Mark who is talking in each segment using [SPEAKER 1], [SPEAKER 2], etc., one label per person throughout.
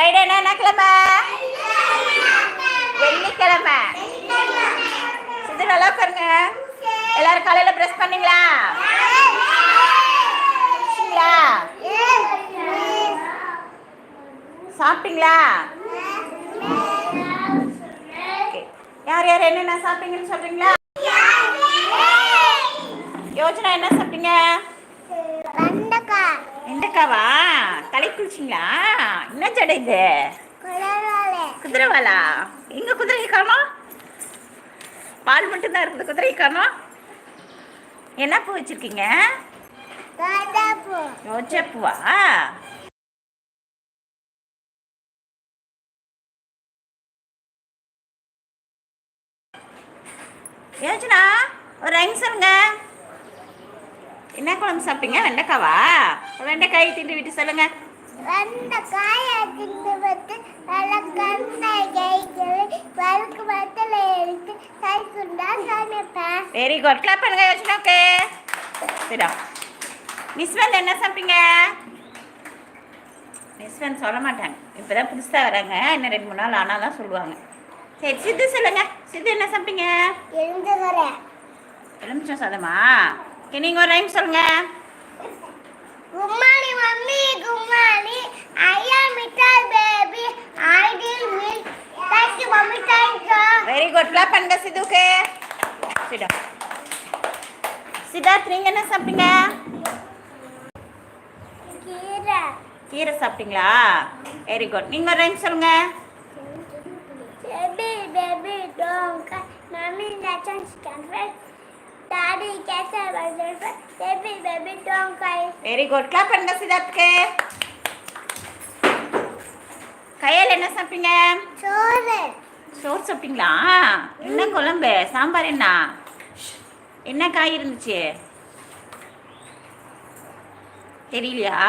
[SPEAKER 1] Friday என்ன கிழமை? வெள்ளிக்கிழமை. இது நல்லா பாருங்க. எல்லாரும் காலையில பிரஷ் பண்ணீங்களா? சாப்பிட்டீங்களா? யார் யார் என்னென்ன சாப்பிட்டீங்கன்னு சொல்றீங்களா? யோஜனா என்ன சாப்பிட்டீங்க? வெண்டைக்காவா? தலை குளிச்சிங்களா? என்ன ஜடை இது? குதிரைவாலா. எங்க குதிரை காணோம்? பால் மட்டும் தான் இருக்குது குதிரை காணோம். என்ன பூ வச்சிருக்கீங்க? ரோஜா பூவா யோஜனா ஒரு ரைம் சொல்லுங்க. என்ன குழம்பு சாப்பிட்டீங்க? வெண்டைக்காவா? வெண்டைக்காய் திண்டு விட்டு சொல்லுங்க. வெரி குட் கிளாப் பண்ணுங்க யோஜனா ஓகே சரிடா மிஸ் வந்து என்ன சாப்பிட்டீங்க? மிஸ் வந்து சொல்ல மாட்டாங்க. இப்போதான் புதுசாக வராங்க. இன்னும் ரெண்டு மூணு நாள் ஆனால் தான் சொல்லுவாங்க. சரி சித்து சொல்லுங்க. சித்து என்ன சாப்பிட்டீங்க? எலுமிச்சம் சாதமா? ஓகே நீங்கள் ஒரு ரைம் சொல்லுங்க.
[SPEAKER 2] கும்மாடி மம்மி கும்மாடி ஐயா மிட்டாய் baby idle milk thank you mummy thank you
[SPEAKER 1] very good clap பண்ணுங்க சித்துக்கு சிடா சித்தார்த் நீங்கள் என்ன சாப்பிட்டீங்க?
[SPEAKER 2] கீரை.
[SPEAKER 1] கீரை சாப்பிட்டீங்களா? வெரி குட் நீங்கள் ஒரு ரைம் சொல்லுங்க.
[SPEAKER 2] பேபி பேபி டோங்க மம்மி லச்சன் சிக்கன் ஃப்ரை டாடி கேசா ஃப்ரை பேபி பேபி டோங்க
[SPEAKER 1] வெரி குட் கிளாப் பண்ணுங்க சித்தார்த்துக்கு. கையில் என்ன சாப்பிட்டீங்க?
[SPEAKER 2] சோறு.
[SPEAKER 1] சோறு சாப்பிட்டீங்களா? என்ன குழம்பு? சாம்பார் என்ன? என்ன காய் இருந்துச்சு? தெரியலையா?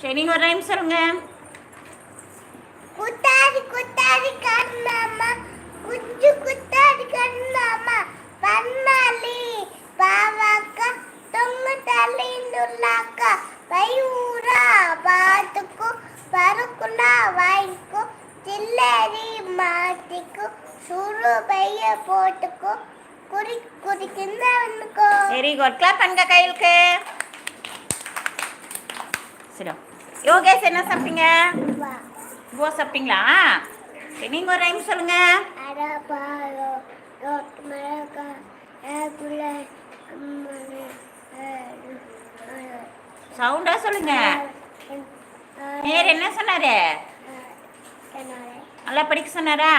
[SPEAKER 1] சரி நீங்கள் ஒரு ரைம் சொல்லுங்க.
[SPEAKER 2] குத்தாடி குத்தாடி கண்ணம்மா. குஞ்சு குத்தாடி கண்ணம்மா. பன்னாலி பாவாக்கா தொங்கு தள்ளி நுள்ளாக்கா பையூரா பாத்துக்கு பருக்குனா வாய்க்கு சில்லரி மாட்டிக்கு சுரு பைய போட்டுக்கோ குறி குறிக்குந்த வந்துக்கோ
[SPEAKER 1] வெரி குட் கிளாப் பண்ணுங்க கையிலுக்கு. சரி யோகேஷ் என்ன சாப்பிட்டீங்க? பூ சாப்பிட்டீங்களா? சரி நீங்கள் ஒரு ரைம் சொல்லுங்க. சவுண்டா சொல்லுங்க. நேர் என்ன சொன்னாரு? நல்லா படிக்க சொன்னாரா?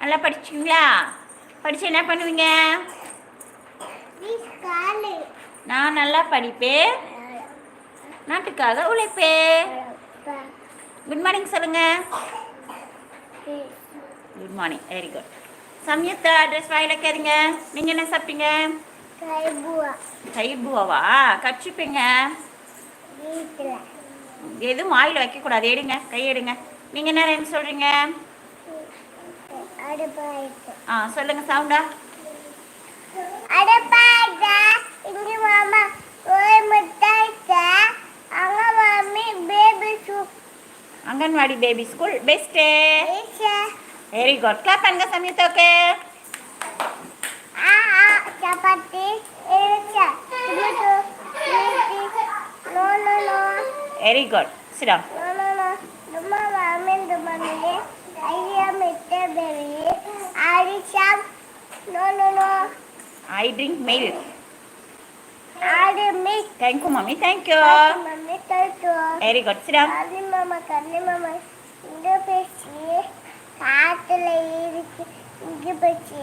[SPEAKER 1] நல்லா படிச்சிங்களா? படிச்சு என்ன பண்ணுவீங்க? நான் நல்லா படிப்பேன். நாட்டுக்காக உழைப்பேன். குட் மார்னிங் சொல்லுங்க. குட் மார்னிங் வெரி குட் சமயத்தை அட்ரஸ் வாயில் வைக்காதீங்க நீங்கள் என்ன சாப்பிட்டீங்க தயிர் பூவாவா கடிச்சுப்பீங்க
[SPEAKER 2] வீட்டில்
[SPEAKER 1] எதுவும் வாயில் வைக்கக்கூடாது எடுங்க கை எடுங்க நீங்கள் என்ன ரைம் சொல்கிறீங்க ஆ சொல்லுங்கள் சவுண்டா anganwadi baby school best
[SPEAKER 2] Aisha
[SPEAKER 1] very good clap பண்ணுங்க சமயத்தை ஓகே
[SPEAKER 2] ஆ ஆ சப்பாத்தி இழுச்சா டொமேட்டோ மீட்டி no no no
[SPEAKER 1] very good சிடம்
[SPEAKER 2] no no no தும்மா மாமி தும்மாமி ஐயா மிட்டை இங்க காத்துல இருக்கு. இங்க பேசி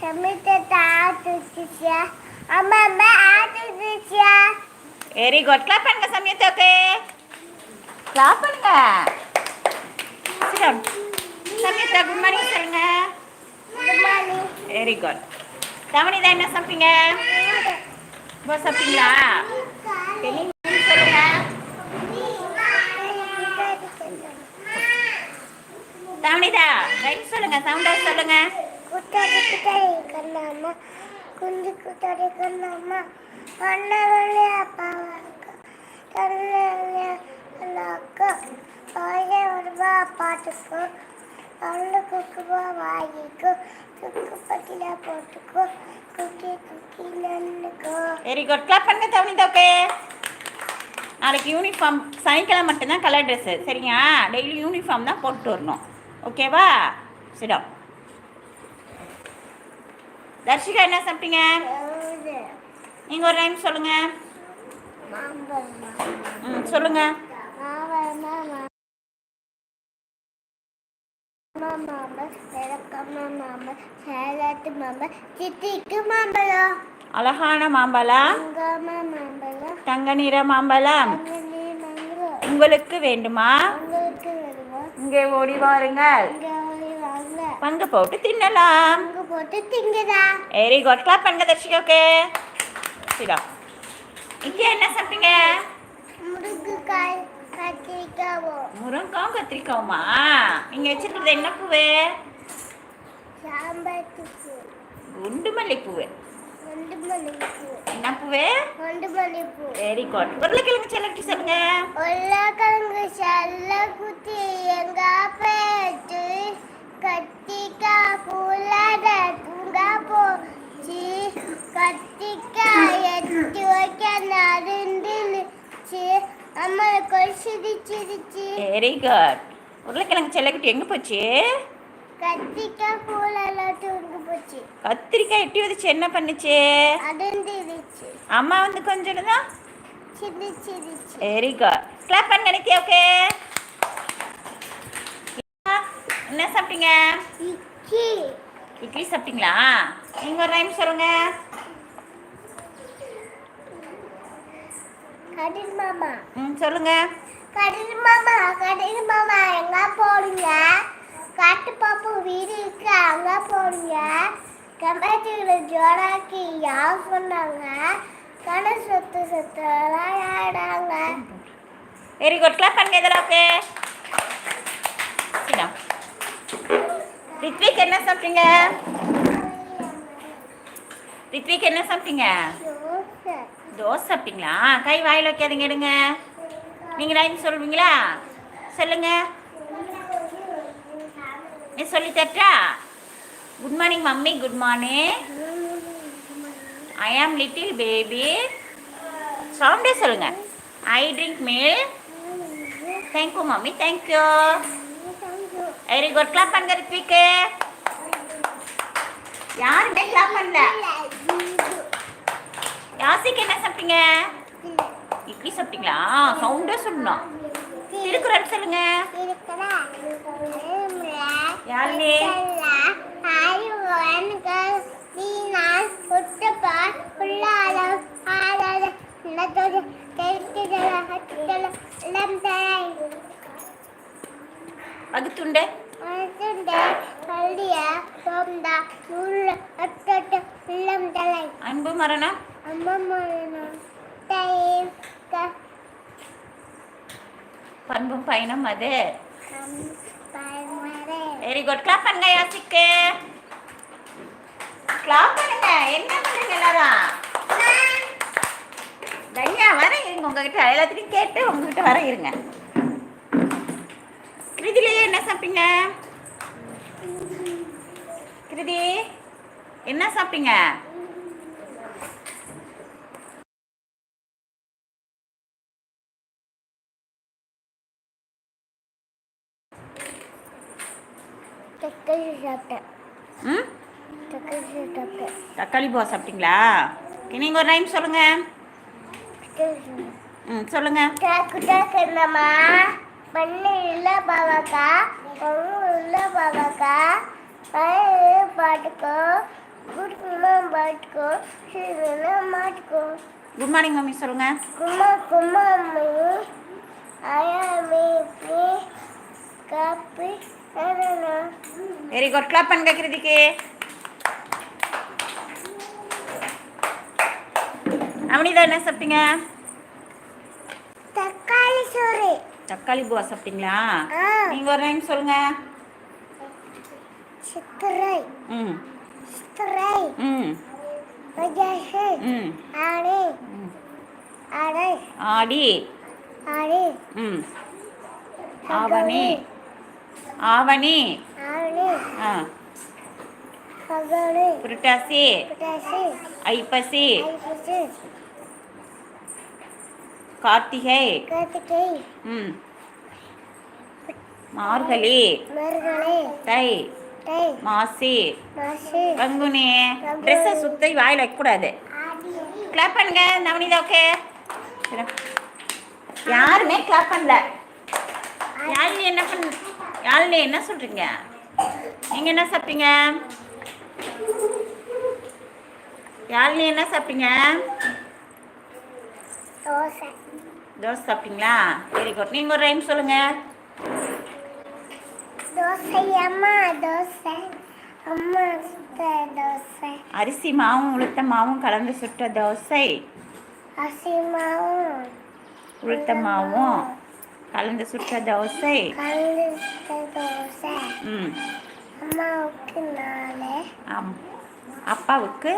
[SPEAKER 2] சமைத்த ஆட்டுச்சியா அம்மா அம்மா ஆட்டுச்சியா
[SPEAKER 1] வெரி குட் கிளாப் பண்ணுங்க சமயத்தை ஓகே கிளாப் பண்ணுங்க சமயத்தா குட் மார்னிங் சொல்லுங்க. வெரி குட் தவணிதா என்ன சாப்பிட்டீங்க? பூ சாப்பிட்டீங்களா சரி, நீங்க சொல்லுங்க தவணிதா ரைட் சொல்லுங்க சவுண்டா சொல்லுங்க.
[SPEAKER 2] குட்டாடி குட்டாடி கண்ணம்மா குஞ்சு குட்டாடி கண்ணம்மா அண்ண வழியா பாவாக்கா தண்ணி அக்கா ஆய ஒரு பார்த்துக்கோ அவ்வளோ குக்குவா வாங்கிக்கோ குக்கு பட்டில போட்டுக்கோ குக்கி குக்கி நன்னுக்கோ.
[SPEAKER 1] வெரி குட் கிளாப் பண்ணுங்க தவனிதா ஓகே நாளைக்கு யூனிஃபார்ம் சனிக்கிழமை மட்டும்தான் கலர் ட்ரெஸ்ஸு சரியா டெய்லி யூனிஃபார்ம் தான் போட்டு வரணும். ஓகேவா சிடம் தர்ஷிகா என்ன சாப்பிட்டீங்க நீங்கள் ஒரு டைம்
[SPEAKER 2] மாம்பழம்.
[SPEAKER 1] ம்
[SPEAKER 2] மாம்பழம்.
[SPEAKER 1] அழகான மாம்பழம். தங்க நிற மாம்பழம். உங்களுக்கு வேண்டுமா? இங்கே ஓடி வாருங்கள். பங்கு போட்டு தின்னலாம்.
[SPEAKER 2] போட்டு திங்குதா
[SPEAKER 1] வெரி குட் கிளாப் பண்ணுங்க தர்ஷிகா ஓகே சிடம் இங்கே என்ன சாப்பிட்டீங்க?
[SPEAKER 2] முருங்கைக்காய் கத்திரிக்காவோ
[SPEAKER 1] முருங்காவும் கத்திரிக்காவுமா? நீங்கள் வச்சிருக்கிறது என்ன பூவு?
[SPEAKER 2] சாம்பாத்துக்கு
[SPEAKER 1] குண்டு மல்லிப்பூவு
[SPEAKER 2] ரெண்டு மணிக்கு
[SPEAKER 1] என்ன பூவு?
[SPEAKER 2] ரெண்டு மணிப்பூ
[SPEAKER 1] வெரி குட் உருளைக்கிழங்கு செல்லட்டி சொல்லுங்க.
[SPEAKER 2] உருளைக்கிழங்கு செல்ல குத்தி எங்க பேச்சு கத்திக்காய் கூலாட தூங்க போச்சு. கத்திக்காய் எட்டு வைக்க நடந்துச்சு அம்மா கொசிடிச்சிருச்சு
[SPEAKER 1] வெரி குட் உருளைக்கிழங்கு செல்லக்குட்டி எங்கே போச்சு?
[SPEAKER 2] தூங்க போச்சு
[SPEAKER 1] கத்திரிக்காய் எட்டி வச்சு என்ன பண்ணுச்சு? அம்மா வந்து கொஞ்சம் தான் வெரி குட் கிளாப் பண்ண நினைக்கிய ஓகே என்ன சாப்பிட்டீங்க? இட்லி. சாப்பிட்டீங்களா? நீங்கள் ஒரு டைம் சொல்லுங்க.
[SPEAKER 2] கடில் மாமா.
[SPEAKER 1] ம் சொல்லுங்க.
[SPEAKER 2] கடல் மாமா கடல் மாமா எங்க போறீங்க? காட்டு பாப்பு வீடு இருக்கு அங்க போறீங்க கம்ப்யூட்டர்ல ஜோராக்கி யார் சொன்னாங்க? கடை சொத்து சொத்தெல்லாம் யாடாங்க
[SPEAKER 1] வெரி குட் கிளாப் பண்ணுங்க இதில் ஓகே ரித்விக் என்ன சாப்பிட்டீங்க? ரித்விக் என்ன சாப்பிட்டீங்க? தோசை சாப்பிட்டீங்களா? கை வாயில் வைக்காதீங்க எடுங்க. நீங்கள் லைன் சொல்லுவீங்களா சொல்லுங்கள் நீ சொல்லி தட்டா good morning mummy good morning I am little baby சவுண்டே சொல்லுங்க. I drink milk thank you mummy thank you very good clap பண்ணுங்க ரித்விக்கு யாருமே கிளாப் பண்ணல. யாசிக்கு என்ன சாப்பிட்டீங்க? இட்லி சாப்பிட்டீங்களா? சவுண்டே சொல்லணும் திருக்குறள் சொல்லுங்க. யாருமே? வகுத்துண்டு. அன்பு மரணம். பண்பும் பயணம் அது. வெரி குட் கிளாப் பண்ணுங்க யாசிக்கு. கிளாப் பண்ணுங்க. என்ன பண்ணுங்க எல்லாரும்? தனியா வர இருங்க உங்ககிட்ட எல்லாத்தையும் கேட்டு உங்ககிட்ட வர இருங்க கிருதிலேயே என்ன சாப்பிட்டீங்க? கிருதி என்ன சாப்பிட்டீங்க
[SPEAKER 2] தக்காளி சாப்பிட்டேன்
[SPEAKER 1] ம்
[SPEAKER 2] தக்காளி
[SPEAKER 1] பூவா சாப்பிட்டீங்களா? Okay, நீங்க ஒரு டைம் சொல்லுங்க. ம் சொல்லுங்க.
[SPEAKER 2] பண்ணு இல்ல பாவாக்கா. பொண்ணு இல்ல பாவாக்கா. பாட்டுக்கோ. குடுக்குமா பாட்டுக்கோ. சிறுனா மாட்டுக்கோ.
[SPEAKER 1] குட் மார்னிங் மம்மி சொல்லுங்க.
[SPEAKER 2] கும்மா கும்மா அம்மி. அயாமி காப்பி.
[SPEAKER 1] வெரி குட் கிளாப் பண்ணுங்க கிருதிக்கு அவனிதா என்ன சாப்பிட்டீங்க?
[SPEAKER 2] தக்காளி சோறு.
[SPEAKER 1] தக்காளி பூவா சாப்பிட்டீங்களா? நீங்க ஒரு டைம் சொல்லுங்க.
[SPEAKER 2] சித்திரை.
[SPEAKER 1] ம்.
[SPEAKER 2] சித்திரை.
[SPEAKER 1] ம்.
[SPEAKER 2] வைகாசி
[SPEAKER 1] ம்.
[SPEAKER 2] ஆடி. ஆடை.
[SPEAKER 1] ஆடி.
[SPEAKER 2] ஆடி.
[SPEAKER 1] ம். ஆவணி. ஆவணி. ஆ. புரட்டாசி. ஐப்பசி. கார்த்திகை. ம். மார்கழி. தை. மாசி. பங்குனி. ட்ரெஸ்ஸை சுற்றி வாயில் வைக்கக்கூடாது. கிளாப் பண்ணுங்க நவனிதா ஓகே யாருமே கிளாப் பண்ணல. யாழினி என்ன பண்ண யாழினி என்ன சொல்றீங்க? நீங்க என்ன சாப்பிட்டீங்க? யாழினி என்ன சாப்பிட்டீங்க?
[SPEAKER 2] தோசை.
[SPEAKER 1] தோசை சாப்பிட்டீங்களா? வெரி குட் நீங்க ஒரு ரைம் சொல்லுங்க.
[SPEAKER 2] தோசை அம்மா தோசை. அம்மா சுட்ட தோசை.
[SPEAKER 1] அரிசி மாவும் உளுத்த மாவும் கலந்து சுட்ட தோசை.
[SPEAKER 2] அசிமாவும்
[SPEAKER 1] உளுத்த மாவும். கலந்து சுட்ட தோசை.
[SPEAKER 2] கலந்து சுட்ட தோசை
[SPEAKER 1] ம்.
[SPEAKER 2] அம்மாவுக்கு நாலு.
[SPEAKER 1] ஆம் அப்பாவுக்கு?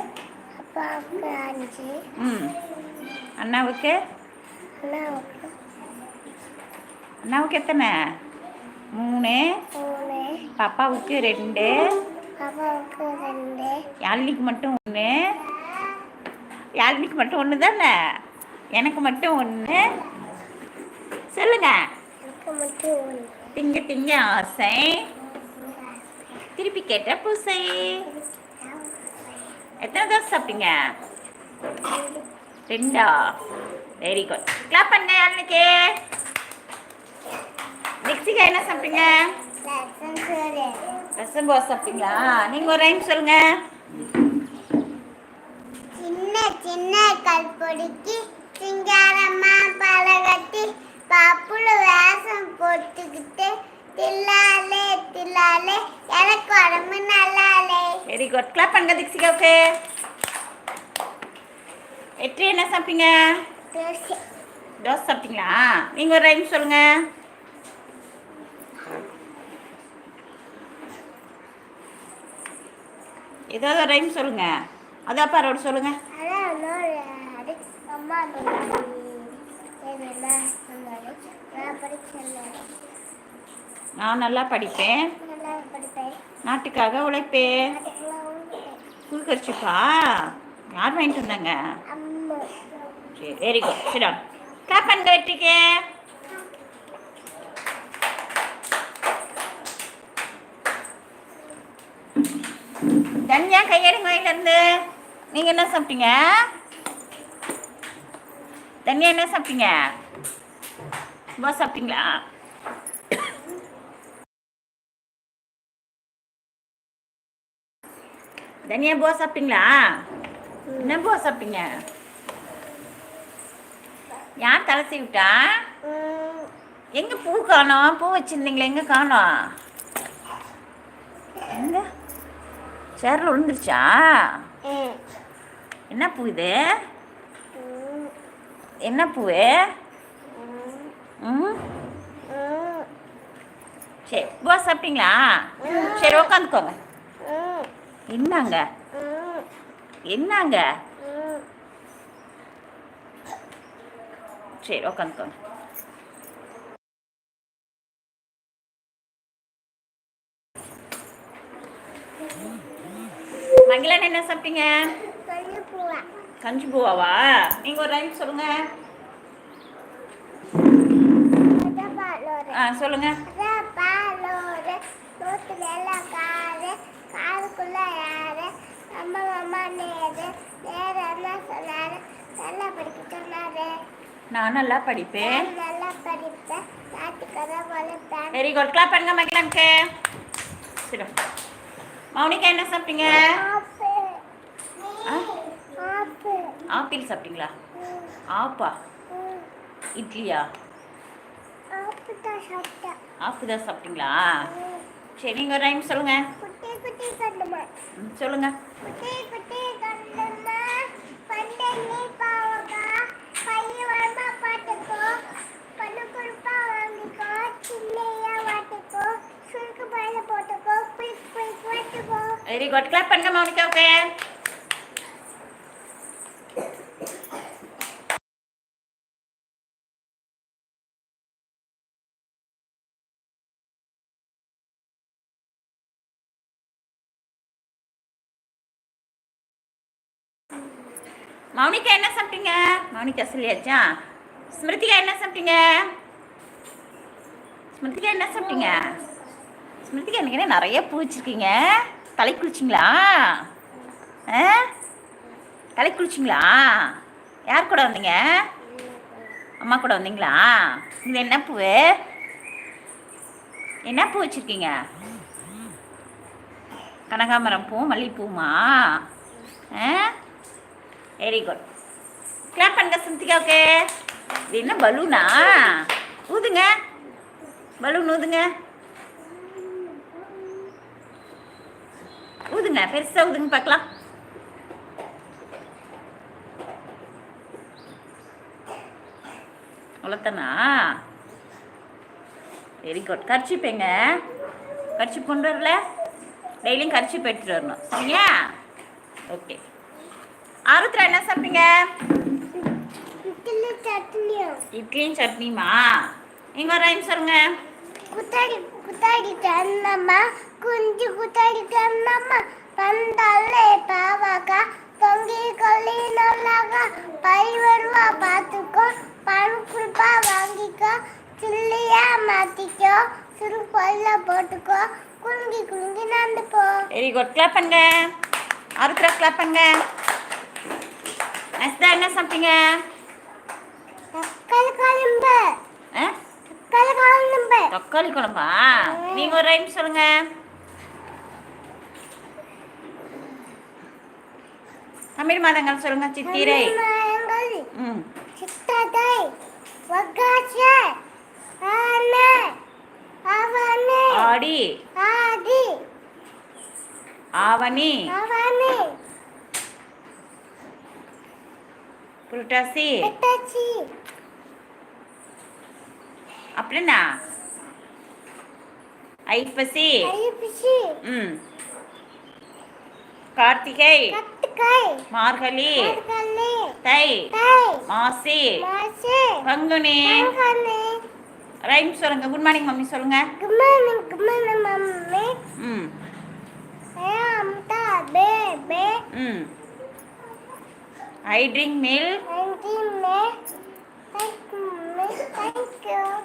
[SPEAKER 2] அப்பாவுக்கு அஞ்சு.
[SPEAKER 1] ம். அண்ணாவுக்கு?
[SPEAKER 2] அண்ணாவுக்கு
[SPEAKER 1] அண்ணாவுக்கு எத்தனை? மூணு.
[SPEAKER 2] மூணு.
[SPEAKER 1] பாப்பாவுக்கு ரெண்டு. யாழினிக்கு மட்டும் ஒன்று யாழினிக்கு மட்டும் ஒன்று தானே எனக்கு மட்டும் ஒன்று சொல்லுங்க. திங்க திங்க ஆசை. திருப்பி கேட்ட பூசை. எத்தனை தோசை சாப்பிட்டீங்க? ரெண்டா? வெரி குட் கிளாப் பண்ண யாழினிக்கு மிக்சிகா என்ன சாப்பிட்டீங்க? ரசம் தோசை சாப்பிட்டீங்களா? நீங்கள் ஒரு ரைம் சொல்லுங்க.
[SPEAKER 2] சின்ன சின்ன கல்பொடிக்கு சிங்காரம்மா பழகட்டி பப்புல வேஷம் போட்டுக்கிட்டு தில்லாலே தில்லாலே எனக்கு உடம்பு நல்லாலே.
[SPEAKER 1] வெரி குட் கிளாப் பண்ணுங்க திக்ஸிகாவுக்கு வெற்றி என்ன சாப்பிட்டீங்க?
[SPEAKER 2] தோசை.
[SPEAKER 1] தோசை சாப்பிட்டீங்களா? நீங்கள் ஒரு ரைம் சொல்லுங்க. ஏதாவது ஒரு ரைம் சொல்லுங்க. அதான் பாரோட சொல்லுங்க.
[SPEAKER 2] அதான் அது அம்மா நான்
[SPEAKER 1] நல்லா படிப்பேன். நாட்டுக்காக உழைப்பேன்.
[SPEAKER 2] அதுக்கெல்லாம்
[SPEAKER 1] யார் வாங்கிட்டு வந்தாங்க? சரி வெரி குட் சிடா கிளாப் பண்ணுங்க வெற்றிக்கு தனியா கையெடுங்க இருந்து நீங்க என்ன சாப்பிட்டீங்க? தனியா என்ன சாப்பிட்டீங்க? போ சாப்பிட்டீங்களா? தனியா போ சாப்பிட்டீங்களா? என்ன போ சாப்பிட்டீங்க? யார் தலை சீவிட்டா
[SPEAKER 2] ம்,
[SPEAKER 1] எங்க பூ காணோம்? பூ வச்சிருந்தீங்களே எங்க காணோம்? எங்க? சேர்ல விழுந்துருச்சா? என்ன பூ இது? என்ன பூவு
[SPEAKER 2] ம்,
[SPEAKER 1] சரி பூ சாப்பிட்டீங்களா? சரி உட்காந்துக்கோங்க
[SPEAKER 2] ம்,
[SPEAKER 1] என்னங்க? என்னங்க. சரி உட்காந்துக்கோங்க மகிழன் என்ன சாப்பிட்டீங்க? கஞ்சி பூவாவா? நீங்க ஒரு ரைம் சொல்லுங்க
[SPEAKER 2] அதான் பாலோரு
[SPEAKER 1] ஆ சொல்லுங்க
[SPEAKER 2] அதான் பாலோரு நூத்து மேல காரு காருக்குள்ள யாரு அம்மா அம்மா நேரு நேரு என்ன சொன்னாரு நல்லா படிக்க சொன்னாரு.
[SPEAKER 1] நான் நல்லா படிப்பேன். வெரி குட் கிளாப் பண்ணுங்க மகிழனுக்கு. சரி மௌனிகா என்ன சாப்பிட்டீங்க?
[SPEAKER 2] ஆப்பிள்
[SPEAKER 1] ஆ? சாப்பிட்டீங்களா? ஆப்பா. இட்லியா?
[SPEAKER 2] ஆப்பிள் தான்
[SPEAKER 1] சாப்பிட்டீங்களா. சரி நீங்கள் ரைம் சொல்லுங்க. சொல்லுங்க.
[SPEAKER 2] குட்டி குட்டி கண்ணுமா பண்டனி பாவகா பையன் வரமா பாட்டுக்கோ பண்ணு குறிப்பா வாங்கிக்கோ சின்னையா வாட்டுக்கோ சுருக்கு பயில போட்டுக்கோ குயிக் குயிக் வாட்டுக்கோ
[SPEAKER 1] வெரி குட் கிளாப் பண்ணுங்க மௌனிகாவுக்கு மௌனிகா என்ன சாப்பிட்டீங்க? மௌனிகா சொல்லியாச்சா? ஸ்மிருதிகா என்ன சாப்பிட்டீங்க? ஸ்மிருதிகா என்ன சாப்பிட்டீங்க? ஸ்மிருதிகா எனக்கு என்ன நிறைய பூ வச்சுருக்கீங்க. தலை குளிச்சிங்களா? ஆ? தலை குளிச்சிங்களா? யார் கூட வந்தீங்க? அம்மா கூட வந்தீங்களா? இது என்ன பூ? என்ன பூ வச்சுருக்கீங்க? கனகாமரம் பூ மல்லிகைப்பூமா ஆ? வெரி குட் கிளாப் பண்ணுங்க சிந்திகாவுக்கு இது என்ன பலூனா? ஊதுங்க. பலூன் ஊதுங்க. ஊதுங்க பெருசாக ஊதுங்க பார்க்கலாம். வளர்த்தனா வெரி குட் கர்ச்சிப்பேங்க கர்ச்சி கொண்டு வரல. டெய்லியும் கர்ச்சி எடுத்துட்டு வரணும். சரியா? ஓகே ஆருத்ரா என்ன சாப்பிட்டீங்க?
[SPEAKER 2] இட்லி
[SPEAKER 1] இட்லியும் சட்னிமா நீங்க ஒரு ரைம் சொல்லுங்க.
[SPEAKER 2] குத்தாடி குத்தாடி கண்ணம்மா குஞ்சு குத்தாடி கண்ணம்மா பந்தாலே பாவாக்கா தொங்கி கொல்லி நல்லாக்கா பை வருவா பார்த்துக்கோ பணம் கொடுப்பா வாங்கிக்கோ சில்லியா மாத்திக்கோ சிறு பொல்ல போட்டுக்கோ குலுங்கி குலுங்கி நடந்து போ.
[SPEAKER 1] வெரி குட் கிளாப் பண்ணுங்க. ஆருத்ரா கிளாப் பண்ணுங்க. நெக்ஸ்ட் என்ன சாப்பிட்டீங்க
[SPEAKER 2] தக்காளி குழம்பு தக்காளி குழம்பு
[SPEAKER 1] தக்காளி குழம்பா நீங்க ஒரு ரைம் சொல்லுங்க. தமிழ் மாதங்கள் சொல்லுங்க சித்திரை. ம்.
[SPEAKER 2] சித்ததை வகாசே ஆனே அவனே.
[SPEAKER 1] ஆடி.
[SPEAKER 2] ஆதி
[SPEAKER 1] ஆவணி.
[SPEAKER 2] அவனே
[SPEAKER 1] புரட்டாசி. அப்படின்னா ஐப்பசி. ம். கார்த்திகை. மார்கழி. தை.
[SPEAKER 2] தை.
[SPEAKER 1] மாசி.
[SPEAKER 2] மாசி.
[SPEAKER 1] பங்குனி. ரைம் சொல்லுங்க. குட் மார்னிங் மம்மி சொல்லுங்க.
[SPEAKER 2] குமனி குமனி மம்மி.
[SPEAKER 1] ம்.
[SPEAKER 2] அம்தா பேபே
[SPEAKER 1] ம். I drink milk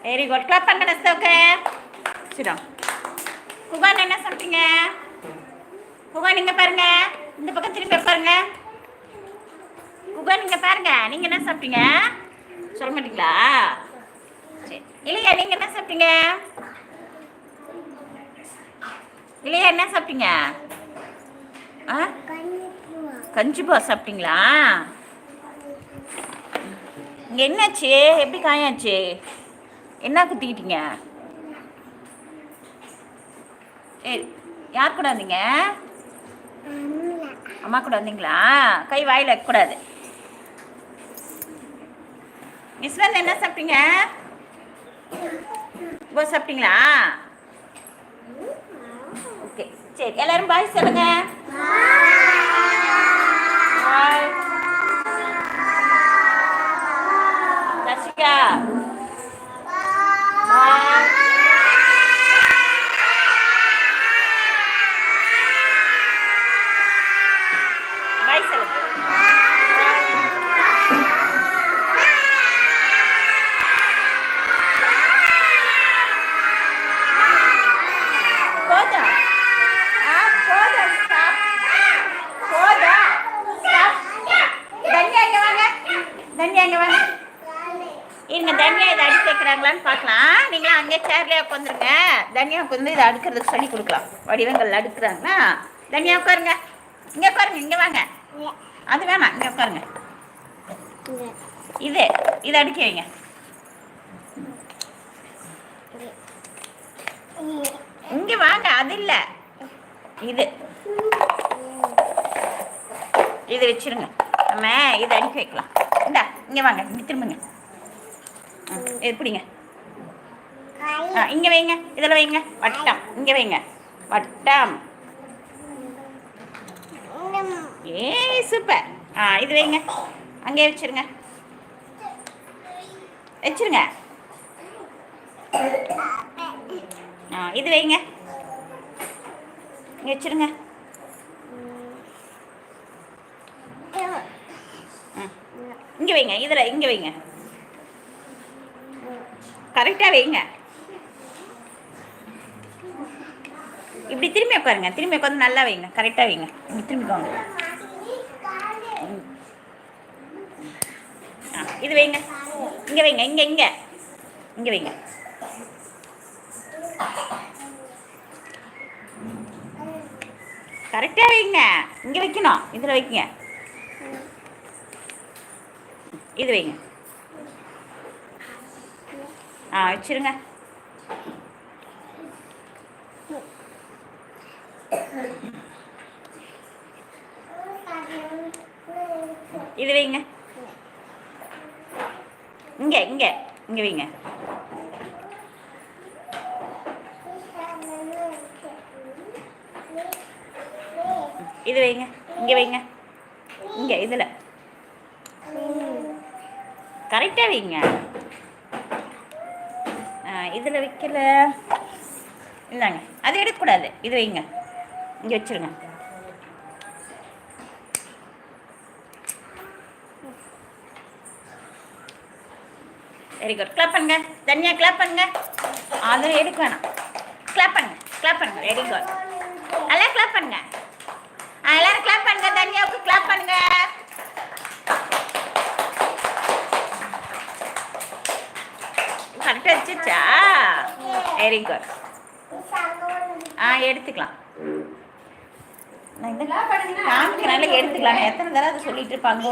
[SPEAKER 1] very good clap பண்ணுங்க நெஸ்தோக்கு சிடம் குகான் என்ன சாப்பிட்டீங்க குகான் நீங்க பாருங்க. இந்த பக்கம் திரும்பி பாருங்க குகான் நீங்க பாருங்க. நீங்க என்ன சாப்பிட்டீங்க? சொல்ல மாட்டீங்களா? இல்லையா நீங்க என்ன சாப்பிட்டீங்க? இல்லையா என்ன சாப்பிட்டீங்க? ஆ? கஞ்சிப்பா சாப்பிட்டீங்களா? இங்க என்னாச்சு? எப்படி காயாச்சு? என்ன குத்திக்கிட்டீங்க? ஏ யார் கூட வந்தீங்க?
[SPEAKER 2] அம்மா
[SPEAKER 1] கூட வந்தீங்களா? கை வாயில் வைக்கக்கூடாது. மிஸ் வந்து என்ன சாப்பிட்டீங்க? இப்போ சாப்பிட்டீங்களா? ஓகே சரி எல்லாரும் பாய் சொல்லுங்க. பாய் தர்ஷிகா தன்யா இங்க வாங்க இருங்க தன்யா இதை அடிச்சு வைக்கிறாங்களான்னு பார்க்கலாம். நீங்களாம் அங்கே சேர்லேயே உட்காந்துருங்க தனியா வந்து இதை அடுக்கிறதுக்கு சொல்லி கொடுக்கலாம். வடிவங்கள் அடுக்குறாங்கன்னா தனியா உட்காருங்க. இங்கே உட்காருங்க இங்கே வாங்க. அது வேணாம் இங்கே உட்காருங்க. இது இதை அடிக்க வைங்க. இங்கே வாங்க அது இல்லை. இது. இது வச்சிருங்க. நம்ம இதை அடிக்க வைக்கலாம். இந்தா இங்கே வாங்க இங்கே திரும்புங்க. எப்படிங்க ஆ இங்கே வைங்க இதில் வைங்க. வட்டம் இங்கே வைங்க. வட்டம். ஏய் சூப்பர். ஆ இது வைங்க. அங்கே வச்சிருங்க. வச்சிருங்க. ஆ இது வைங்க. இங்கே வச்சுருங்க. இங்கே வைங்க இதில் இங்கே வைங்க. கரெக்டாக வைங்க. இப்படி திரும்பி உட்காருங்க திரும்பி உட்காந்து நல்லா வைங்க கரெக்டாக வைங்க. இப்படி திரும்பிக்கோங்க ம். ஆ இது வைங்க. இங்கே வைங்க இங்கே இங்கே. இங்கே வைங்க. கரெக்டாக வைங்க. இங்கே வைக்கணும் இதில் வைங்க இது வைங்க. ஆ வச்சிருங்க இது வைங்க இங்கே இங்கே இங்கே வைங்க இது வைங்க இங்கே வைங்க இங்கே இதில் கரெக்டாக வைங்க இதில் வைக்கல. இந்தாங்க அது எடுக்கக்கூடாது. இது வைங்க. இங்கே வச்சிருங்க. வெரி குட் கிளாப் பண்ணுங்க. தனியாக கிளாப் பண்ணுங்க. அதுவும் எடுக்க வேணாம். கிளாப் பண்ணுங்க. கிளாப் பண்ணுங்க. வெரி குட் எல்லாம் கிளாப் பண்ணுங்க. எல்லாரும் கிளாப் பண்ணுங்க. தனியாவுக்கு கிளாப் பண்ணுங்க. கரெக்டாக வச்சுச்சா வெரி குட் ஆ எடுத்துக்கலாம். நான் இந்த காமிக்கிறனால எடுத்துக்கலாம். எத்தனை தடவை அதை சொல்லிட்டு இருப்பாங்க?